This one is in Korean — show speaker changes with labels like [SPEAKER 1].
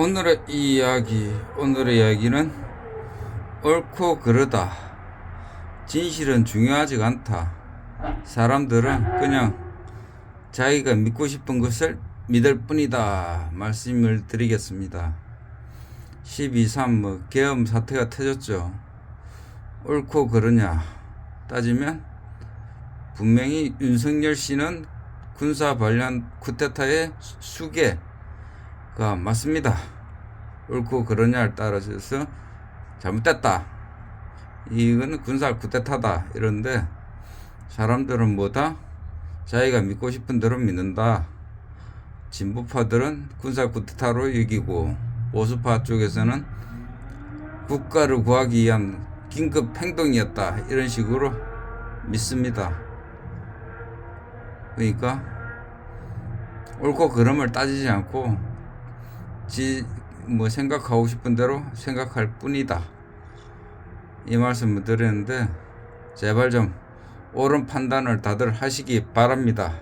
[SPEAKER 1] 오늘의 이야기, 오늘의 이야기는 옳고 그르다. 진실은 중요하지 않다. 사람들은 그냥 자기가 믿고 싶은 것을 믿을 뿐이다. 말씀을 드리겠습니다. 12.3 뭐 계엄 사태가 터졌죠. 옳고 그르냐 따지면 분명히 윤석열 씨는 군사 관련 쿠데타의 수계 가 맞습니다. 옳고 그러냐에 따라서 잘못됐다. 이거는 군사 쿠데타다. 이런데 사람들은 뭐다? 자기가 믿고 싶은 대로 믿는다. 진보파들은 군사 쿠데타로 여기고 보수파 쪽에서는 국가를 구하기 위한 긴급 행동이었다. 이런 식으로 믿습니다. 그러니까 옳고 그름을 따지지 않고 지 뭐 생각하고 싶은 대로 생각할 뿐이다. 이 말씀을 드렸는데 제발 좀 옳은 판단을 다들 하시기 바랍니다.